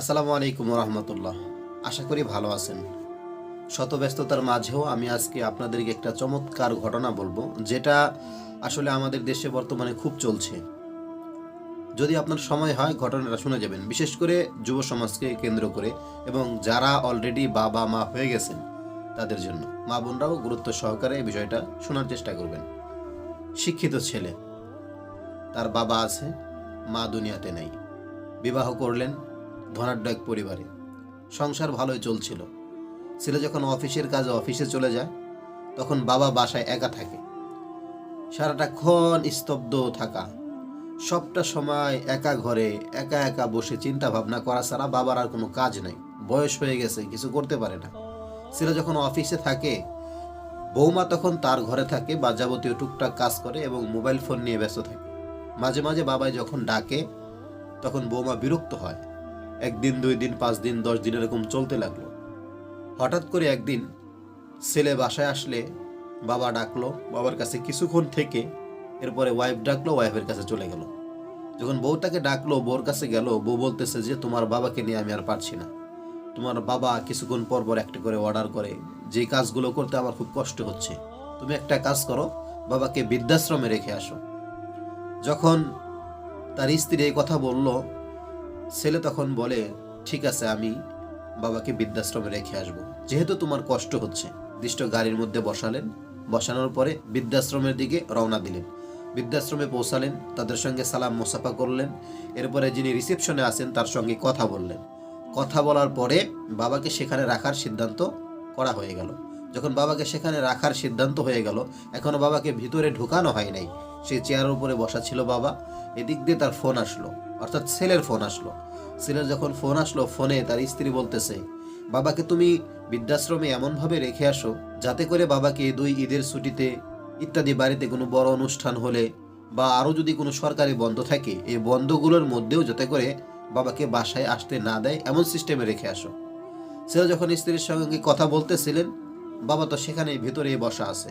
আসসালামু আলাইকুম রহমতুল্লাহ আশা করি ভালো আছেন। শত ব্যস্ততার মাঝেও আমি আজকে আপনাদেরকে একটা চমৎকার ঘটনা বলব, যেটা আসলে আমাদের দেশে বর্তমানে খুব চলছে। যদি আপনার সময় হয়, ঘটনাটা শুনে যাবেন। বিশেষ করে যুব সমাজকে কেন্দ্র করে এবং যারা অলরেডি বাবা, মা হয়ে গেছেন তাদের জন্য। মা বোনরাও গুরুত্ব সহকারে এই বিষয়টা শোনার চেষ্টা করবেন। শিক্ষিত ছেলে, তার বাবা আছে, মা দুনিয়াতে নেই। বিবাহ করলেন ধনাঢ্য এক পরিবারে। সংসার ভালোই চলছিল। ছেলে যখন অফিসের কাজে অফিসে চলে যায়, তখন বাবা বাসায় একা থাকে। সারাটাক্ষণ স্তব্ধ থাকা। সবটা সময় একা ঘরে, একা একা বসে চিন্তা ভাবনা করা ছাড়া বাবার আর কোনো কাজ নাই। বয়স হয়ে গেছে, কিছু করতে পারে না। ছেলে যখন অফিসে থাকে, বৌমা তখন তার ঘরে থাকে, বা যাবতীয় টুকটাক কাজ করে এবং মোবাইল ফোন নিয়ে ব্যস্ত থাকে। মাঝে মাঝে বাবাই যখন ডাকে, তখন বৌমা বিরক্ত হয়। একদিন, দুই দিন, পাঁচ দিন, দশ দিন এরকম চলতে লাগল। হঠাৎ করে একদিন ছেলে বাসায় আসলে বাবা ডাকলো, বাবার কাছে কিছুক্ষণ থেকে এরপরে ওয়াইফ ডাকলো ওয়াইফের কাছে চলে গেল। যখন বউটাকে ডাকলো, বউর কাছে গেল, বউ বলতেছে যে, তোমার বাবাকে নিয়ে আমি আর পারছি না। তোমার বাবা কিছুক্ষণ পর পর একটা করে অর্ডার করে, যে কাজগুলো করতে আমার খুব কষ্ট হচ্ছে। তুমি একটা কাজ করো, বাবাকে বৃদ্ধাশ্রমে রেখে আসো। যখন তার স্ত্রী এই কথা বলল ছেলে তখন বলে, ঠিক আছে, আমি বাবাকে বৃদ্ধাশ্রমে রেখে আসব। যেহেতু তোমার কষ্ট হচ্ছে দৃষ্ট গাড়ির মধ্যে বসালেন। বসানোর পরে বৃদ্ধাশ্রমের দিকে রওনা দিলেন। বৃদ্ধাশ্রমে পৌঁছালেন, তাদের সঙ্গে সালাম মোসাফা করলেন। এরপরে যিনি রিসেপশনে আছেন, তার সঙ্গে কথা বললেন। কথা বলার পরে বাবাকে সেখানে রাখার সিদ্ধান্ত করা হয়ে গেল। যখন বাবাকে সেখানে রাখার সিদ্ধান্ত হয়ে গেল, এখনও বাবাকে ভিতরে ঢুকানো হয় নাই। সে চেয়ারের উপরে বসা ছিল বাবা। এদিক দিয়ে তার ফোন আসলো। অর্থাৎ ছেলের ফোন আসলো। ছেলের যখন ফোন আসলো, ফোনে তার স্ত্রী বলতেছে, বাবাকে তুমি বৃদ্ধাশ্রমে এমনভাবে রেখে আসো যাতে করে বাবাকে দুই ঈদের ছুটিতে ইত্যাদি বাড়িতে কোনো বড় অনুষ্ঠান হলে বা আরও যদি কোনো সরকারি বন্ধ থাকে, এই বন্ধগুলোর মধ্যেও যাতে করে বাবাকে বাসায় আসতে না দেয় এমন সিস্টেমে রেখে আসো। ছেলে যখন স্ত্রীর সঙ্গে কথা বলতেছিলেন, বাবা তো সেখানে ভিতরেই বসা আছে।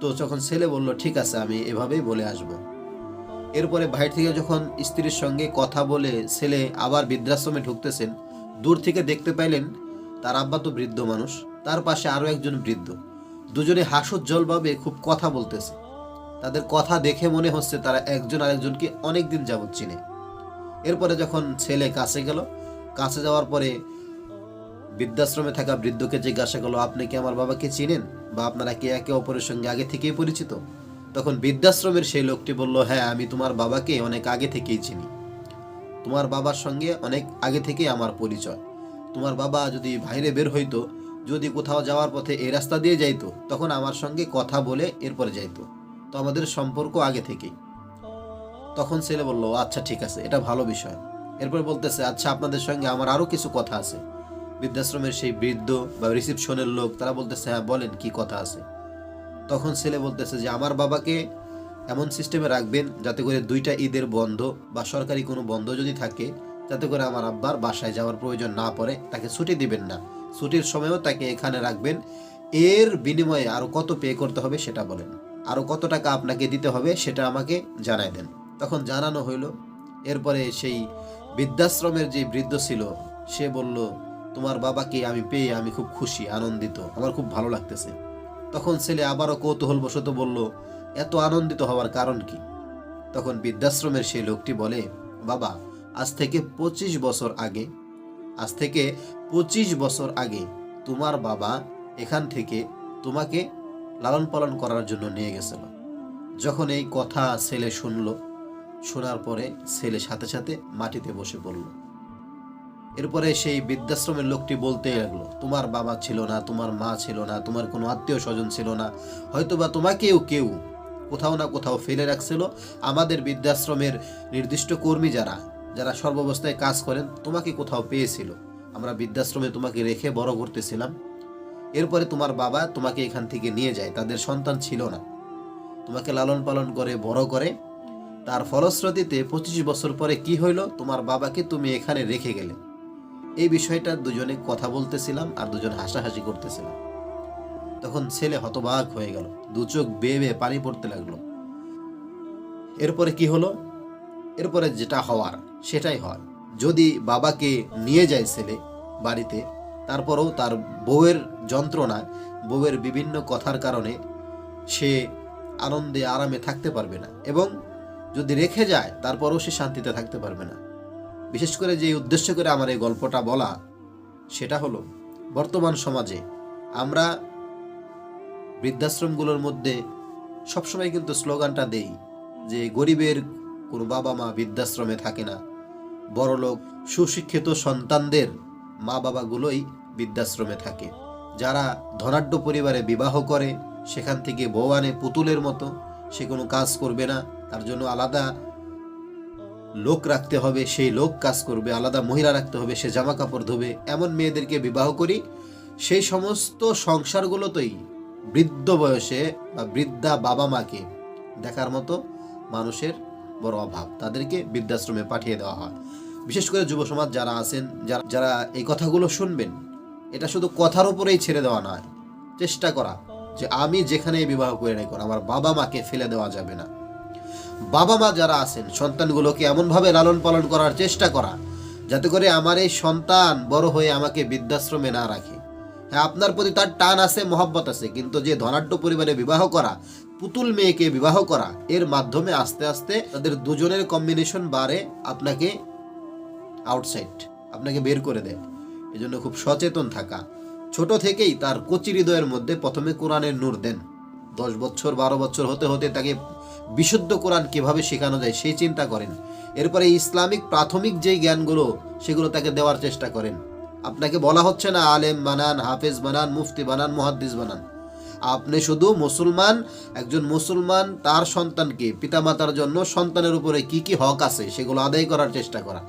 তো যখন ছেলে বলল, ঠিক আছে, আমি এভাবেই বলে আসব। এরপরে বাইরে থেকে যখন স্ত্রীর সঙ্গে কথা বলে ছেলে আবার বৃদ্ধাশ্রমে ঢুকতেছেন, দূর থেকে দেখতে পাইলেন তার আব্বা তো বৃদ্ধ মানুষ, তার পাশে আরও একজন বৃদ্ধ। দুজনে হাসোজ্জ্বলভাবে খুব কথা বলতেছে। তাদের কথা দেখে মনে হচ্ছে তারা একজন আরেকজনকে অনেক দিন যাবৎ চিনে। এরপরে যখন ছেলে কাছে গেল, কাছে যাওয়ার পরে বৃদ্ধাশ্রমে থাকা বৃদ্ধকে জিজ্ঞাসা করল, আপনি কি আমার বাবাকে চিনেন বা আপনারা কি একে অপরের সঙ্গে আগে থেকেই পরিচিত? তখন বৃদ্ধাশ্রমের সেই লোকটি বলল হ্যাঁ আমি তোমার বাবাকে অনেক আগে থেকেই চিনি। তোমার বাবার সঙ্গে অনেক আগে থেকেই আমার পরিচয়। তোমার বাবা যদি বাইরে বের হইতো, যদি কোথাও যাওয়ার পথে এই রাস্তা দিয়ে যাইতো, তখন আমার সঙ্গে কথা বলে এরপরে যাইতো। তো আমাদের সম্পর্ক আগে থেকেই। তখন ছেলে বলল আচ্ছা ঠিক আছে, এটা ভালো বিষয়। এরপর বলতেছে আচ্ছা আপনাদের সঙ্গে আমার আরও কিছু কথা আছে। বৃদ্ধাশ্রমের সেই বৃদ্ধ বা রিসিপশনের লোক, তারা বলতেছে হ্যাঁ বলেন কি কথা আছে? তখন ছেলে বলতেছে যে, আমার বাবাকে এমন সিস্টেমে রাখবেন যাতে করে দুইটা ঈদের বন্ধ বা সরকারি কোনো বন্ধ যদি থাকে যাতে করে আমার আব্বার বাসায় যাওয়ার প্রয়োজন না পড়ে, তাকে ছুটি দিবেন না। ছুটির সময়ও তাকে এখানে রাখবেন। এর বিনিময়ে আরও কত পে করতে হবে সেটা বলেন। আরও কত টাকা আপনাকে দিতে হবে সেটা আমাকে জানাই দেন। তখন জানানো হইল, এরপরে সেই বৃদ্ধাশ্রমের যে বৃদ্ধ ছিল, সে বলল, তোমার বাবাকে আমি পেয়ে আমি খুব খুশি, আনন্দিত। আমার খুব ভালো লাগতেছে। তখন ছেলে আবারও কৌতূহলবশত বলল, এত আনন্দিত হওয়ার কারণ কি? তখন বৃদ্ধাশ্রমের সেই লোকটি বলে, বাবা, আজ থেকে পঁচিশ বছর আগে, আজ থেকে পঁচিশ বছর আগে তোমার বাবা এখান থেকে তোমাকে লালন পালন করার জন্য নিয়ে গেছিল। যখন এই কথা ছেলে শুনল, শোনার পরে ছেলে সাথে সাথে মাটিতে বসে পড়ল। এরপরে সেই বৃদ্ধাশ্রমের লোকটি বলতে লাগল, তোমার বাবা ছিল না, তোমার মা ছিল না, তোমার কোনো আত্মীয় স্বজন ছিল না। হয়তোবা তোমাকেও কেউ কোথাও না কোথাও ফেলে রাখছিল। আমাদের বৃদ্ধাশ্রমের নির্দিষ্ট কর্মী যারা যারা সর্বাবস্থায় কাজ করেন, তোমাকে কোথাও পেয়েছিল। আমরা বৃদ্ধাশ্রমে তোমাকে রেখে বড় করতেছিলাম। এরপরে তোমার বাবা তোমাকে এখান থেকে নিয়ে যায়, তাদের সন্তান ছিল না। তোমাকে লালন পালন করে, বড় করে। তার ফলশ্রুতিতে পঁচিশ বছর পরে কি হইল? তোমার বাবাকে তুমি এখানে রেখে গেলে। এই বিষয়টা দুজনে কথা বলতেছিলাম আর দুজন হাসাহাসি করতেছিলাম। তখন ছেলে হতবাক হয়ে গেল। দু চোখ বেয়ে বেয়ে পানি পড়তে লাগল। এরপরে কি হলো? এরপরে যেটা হওয়ার, সেটাই হয়। যদি বাবাকে নিয়ে যায় ছেলে বাড়িতে, তারপরেও তার বউয়ের যন্ত্রণা, বউয়ের বিভিন্ন কথার কারণে সে আনন্দে আরামে থাকতে পারবে না। এবং যদি রেখে যায়, তারপরেও সে শান্তিতে থাকতে পারবে না। বিশেষ করে যে উদ্দেশ্য করে আমার এই গল্পটা বলা, সেটা হলো, বর্তমান সমাজে আমরা বৃদ্ধাশ্রমগুলোর মধ্যে সবসময় কিন্তু স্লোগানটা দেই যে গরিবের কোনো বাবা মা বৃদ্ধাশ্রমে থাকে না। বড়লোক সুশিক্ষিত সন্তানদের মা বাবাগুলোই বৃদ্ধাশ্রমে থাকে। যারা ধনাঢ্য পরিবারে বিবাহ করে, সেখান থেকে বউ আনে পুতুলের মতো, সে কোনো কাজ করবে না, তার জন্য আলাদা লোক রাখতে হবে, সেই লোক কাজ করবে, আলাদা মহিলা রাখতে হবে, সে জামা কাপড় ধোবে, এমন মেয়েদেরকে বিবাহ করি। সেই সমস্ত সংসারগুলোতেই বৃদ্ধ বয়সে বা বৃদ্ধা বাবা মাকে দেখার মতো মানুষের বড় অভাব। তাদেরকে বৃদ্ধাশ্রমে পাঠিয়ে দেওয়া হয়। বিশেষ করে যুব সমাজ যারা আছেন, যারা যারা এই কথাগুলো শুনবেন, এটা শুধু কথার উপরেই ছেড়ে দেওয়া নয়, চেষ্টা করা যে আমি যেখানে বিবাহ করে নেই আমার বাবা মাকে ফেলে দেওয়া যাবে না। বাবা মা যারা আছেন, সন্তানগুলোকে এমনভাবে লালন পালন করার চেষ্টা করা, যাতে করে আমার এই সন্তান বড় হয়ে আমাকে বৃদ্ধাশ্রমে না রাখে। হ্যাঁ আপনার প্রতি তার টান আছে, মহব্বত আছে, কিন্তু যে ধনাঢ্য পরিবারে বিবাহ করা, পুতুল মেয়েকে বিবাহ করা, এর মাধ্যমে আস্তে আস্তে তাদের দুজনের কম্বিনেশন বাড়ে, আপনাকে আউটসাইড আপনাকে বের করে দেয়। এজন্য খুব সচেতন থাকা। ছোট থেকেই তার কচি হৃদয়ের মধ্যে প্রথমে কোরআনের নূর দেন। দশ বছর, বারো বছর হতে হতে তাকে বিশুদ্ধ কোরআন কীভাবে শেখানো যায় সেই চিন্তা করেন। এরপরে ইসলামিক প্রাথমিক যেই জ্ঞানগুলো, সেগুলো তাকে দেওয়ার চেষ্টা করেন। আপনাকে বলা হচ্ছে না আলেম বানান, হাফেজ বানান, মুফতি বানান, মুহাদ্দিস বানান। আপনি শুধু মুসলমান, একজন মুসলমান, তার সন্তানকে, পিতামাতার জন্য সন্তানের উপরে কি কি হক আছে সেগুলো আদায় করার চেষ্টা করা।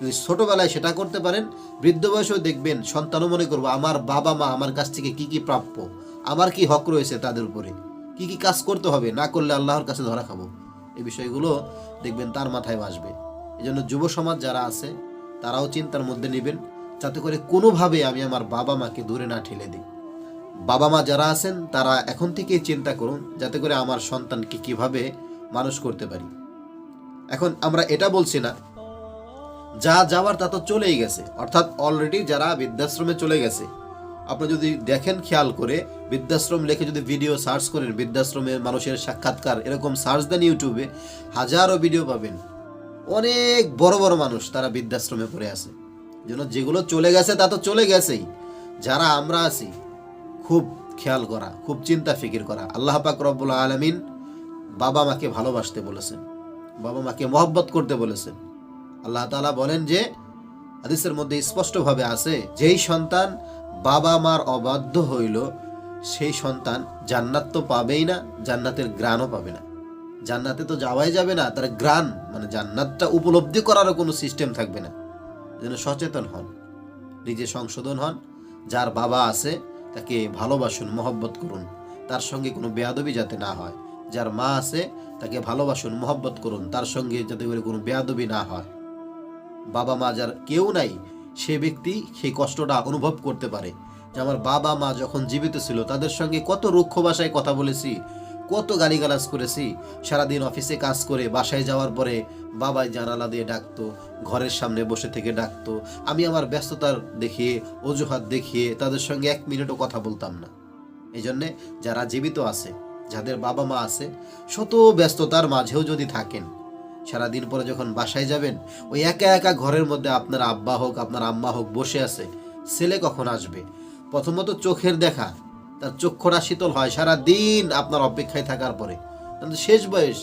যদি ছোটবেলায় সেটা করতে পারেন, বৃদ্ধ বয়সেও দেখবেন সন্তানও মনে করব, আমার বাবা মা আমার কাছ থেকে কি কি প্রাপ্য, আমার কি হক রয়েছে তাদের উপরে? কি কি কাজ করতে হবে? না করলে আল্লাহর কাছে ধরা খাব। এই বিষয়গুলো দেখবেন তার মাথায় আসবে এই জন্য যুব সমাজ যারা আছে, তারাও চিন্তার মধ্যে নেবেন। যাতে করে কোনোভাবে আমি আমার বাবা মাকে দূরে না ঠেলে দিই। বাবা মা যারা আছেন, তারা এখন থেকেই চিন্তা করুন, যাতে করে আমার সন্তানকে কীভাবে মানুষ করতে পারি। এখন আমরা এটা বলছি না, যা যাওয়ার তা তো চলেই গেছে। অর্থাৎ অলরেডি যারা বৃদ্ধাশ্রমে চলে গেছে আপনি যদি দেখেন খেয়াল করে, বৃদ্ধাশ্রম লিখে যদি ভিডিও সার্চ করেন, বৃদ্ধাশ্রমের মানুষের সাক্ষাৎকার, এরকম সার্চ দেন ইউটিউবে হাজারো ভিডিও পাবেন। অনেক বড় বড় মানুষ তারা বৃদ্ধাশ্রমে পড়ে আছে। জন্য যেগুলো চলে গেছে তা তো চলে গেছেই। যারা আমরা আছি, খুব খেয়াল করা, খুব চিন্তা ফিকির করা। আল্লাহ পাক রব্বুল আলমিন বাবা মাকে ভালোবাসতে বলেছেন। বাবা মাকে মহব্বত করতে বলেছেন। আল্লাহ তালা বলেন যে, হাদিসের মধ্যে স্পষ্টভাবে আছে, যেই সন্তান বাবা মার অবাধ্য হইল, সেই সন্তান জান্নাত তো পাবেই না, জান্নাতের গ্রাণও পাবে না। জান্নাতে তো যাওয়াই যাবে না, তার গ্রাণ মানে জান্নাতটা উপলব্ধি করারও কোনো সিস্টেম থাকবে না। যেন সচেতন হন, নিজে সংশোধন হন, যার বাবা আছে তাকে ভালোবাসুন, মহব্বত করুন। তার সঙ্গে কোনো বেয়াদবি যাতে না হয়। যার মা আছে তাকে ভালোবাসুন, মহব্বত করুন, তার সঙ্গে যাতে করে কোনো বেয়াদবি না হয়। বাবা মা যার কেউ নাই সে ব্যক্তি সেই কষ্টটা অনুভব করতে পারে। যে আমার বাবা মা যখন জীবিত ছিল, তাদের সঙ্গে কত রুক্ষ ভাষায় কথা বলেছি, কত গালিগালাজ করেছি। সারাদিন অফিসে কাজ করে বাসায় যাওয়ার পরে বাবাই জানালা দিয়ে ডাকতো, ঘরের সামনে বসে থেকে ডাকতো। আমি আমার ব্যস্ততার দেখিয়ে, অজুহাত দেখিয়ে তাদের সঙ্গে এক মিনিটও কথা বলতাম না। এই জন্যে যারা জীবিত আছে, যাদের বাবা মা আছে, শত ব্যস্ততার মাঝেও যদি থাকেন সারাদিন পরে যখন বাসায় যাবেন, ওই একা একা ঘরের মধ্যে আপনার আব্বা হোক, আপনার আম্মা হোক বসে আছে, ছেলে কখন আসবে? প্রথমত চোখের দেখা, তার চক্ষুটা শীতল হয় সারা দিন আপনার অপেক্ষায় থাকার পরে। শেষ বয়স,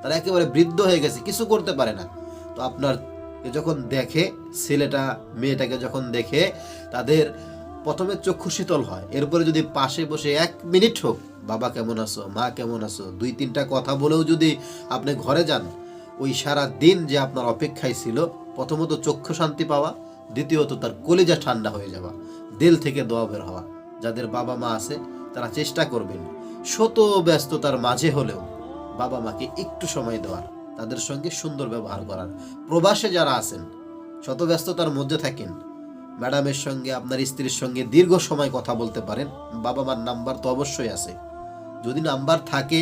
তারা একেবারে বৃদ্ধ হয়ে গেছে, কিছু করতে পারে না। তো আপনার যখন দেখে, ছেলেটা, মেয়েটাকে যখন দেখে, তাদের প্রথমে চক্ষু শীতল হয়। এরপরে যদি পাশে বসে এক মিনিট হোক, বাবা কেমন আছো, মা কেমন আছো, দুই তিনটা কথা বলেও যদি আপনি ঘরে যান ওই সারা দিন যে আপনার অপেক্ষায় ছিল, প্রথমত চক্ষু শান্তি পাওয়া, দ্বিতীয়ত তার কলিজা ঠান্ডা হয়ে যাওয়া, দিল থেকে দোয়া বের হওয়া। যাদের বাবা মা আছে, তারা চেষ্টা করবেন শত ব্যস্ততার মাঝে হলেও বাবা মাকে একটু সময় দেওয়ার, তাদের সঙ্গে সুন্দর ব্যবহার করার। প্রবাসে যারা আছেন, শত ব্যস্ততার মধ্যে থাকেন, ম্যাডামের সঙ্গে, আপনার স্ত্রীর সঙ্গে দীর্ঘ সময় কথা বলতে পারেন। বাবা মার নাম্বার তো অবশ্যই আছে। যদি নাম্বার থাকে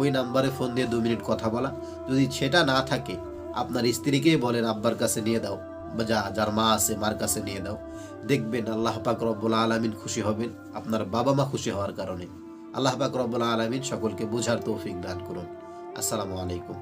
ওই নাম্বারে ফোন দিয়ে দু মিনিট কথা বলা। যদি সেটা না থাকে, আপনার স্ত্রীকেই বলেন, আব্বার কাছে নিয়ে দাও যা, যার মা আছে, মার কাছে নিয়ে দাও। দেখবেন আল্লাহ পাক রব্বুল আলমিন খুশি হবেন, আপনার বাবা মা খুশি হওয়ার কারণে। আল্লাহ পাক রব্বুল আলমিন সকলকে বোঝার তৌফিক দান করুন। আসসালামু আলাইকুম।